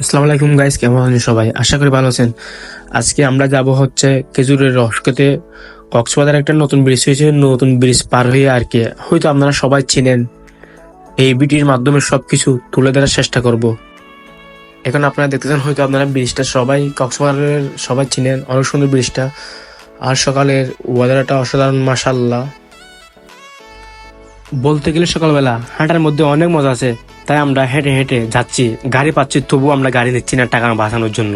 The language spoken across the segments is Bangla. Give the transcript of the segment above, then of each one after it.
আসসালামু আলাইকুম গাইস কেমন আছেন সবাই? আশা করি ভালো আছেন। আজকে আমরা যাব হচ্ছে খেজুরের রস খেতে। কক্সবাজার একটা নতুন ব্রিজ হয়েছে, নতুন ব্রিজ পার হয়ে আর কি। হয়তো আপনারা সবাই চিনেন। এই ভিডিওর মাধ্যমে সব কিছু তুলে ধরার চেষ্টা করব। এখন আপনারা দেখতেছেন, হয়তো আপনারা ব্রিজটা সবাই, কক্সবাজারের সবাই চিনেন, অনেক সুন্দর ব্রিজটা আর সকালের ওয়েদারটা অসাধারণ মাসাল্লাহ বলতে গেলে সকালবেলা, হাঁটার মধ্যে অনেক মজা আছে। তাই আমরা হেঁটে হেঁটে যাচ্ছি। গাড়ি পাচ্ছি তবু আমরা গাড়ি নিচ্ছি না টাকা বাঁচানোর জন্য।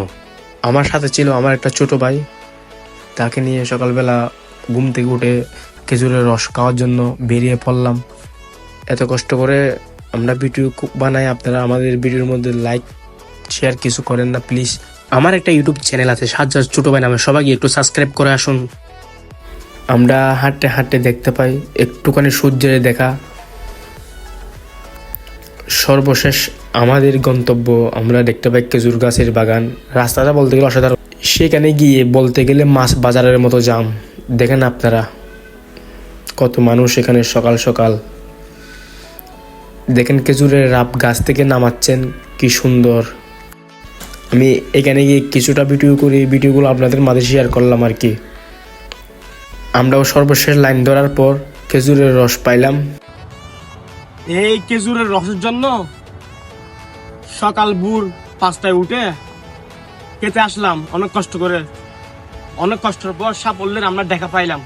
আমার সাথে ছিল আমার একটা ছোট ভাই। তাকে নিয়ে সকালবেলা ঘুম থেকে উঠে খেজুরের রস খাওয়ার জন্য বেরিয়ে পড়লাম। এত কষ্ট করে আমরা ভিডিও বানাই। আপনারা আমাদের ভিডিওর মধ্যে লাইক শেয়ার কিছু করেন না প্লিজ আমার একটা ইউটিউব চ্যানেল আছে, সাজ্জাদ ছোট ভাই নামে। সবাই একটু সাবস্ক্রাইব করে আসুন। আমরা হাঁটতে হাঁটতে দেখতে পাই, একটুখানি সূর্যের দেখা। সর্বশেষ আমাদের গন্তব্য আমরা দেখতে পাই খেজুর গাছের বাগান। রাস্তাটা বলতে গেলে অসাধারণ। সেখানে গিয়ে বলতে গেলে মাছ বাজারের মতো জাম। দেখেন আপনারা, কত মানুষ এখানে সকাল সকাল। দেখেন খেজুরের রাপ গাছ থেকে নামাচ্ছেন, কি সুন্দর। আমি এখানে গিয়ে কিছুটা ভিডিও করি ভিডিওগুলো আপনাদের মাঝে শেয়ার করলাম আর কি। আমরাও সর্বশেষ লাইন ধরার পর খেজুরের রস পাইলাম। এই খেজুরের রসের জন্য সকাল ভোর পাঁচটায় উঠে খেতে আসলাম। অনেক কষ্ট করে। অনেক কষ্টের পর সাফল্যের আমরা দেখা পাইলাম।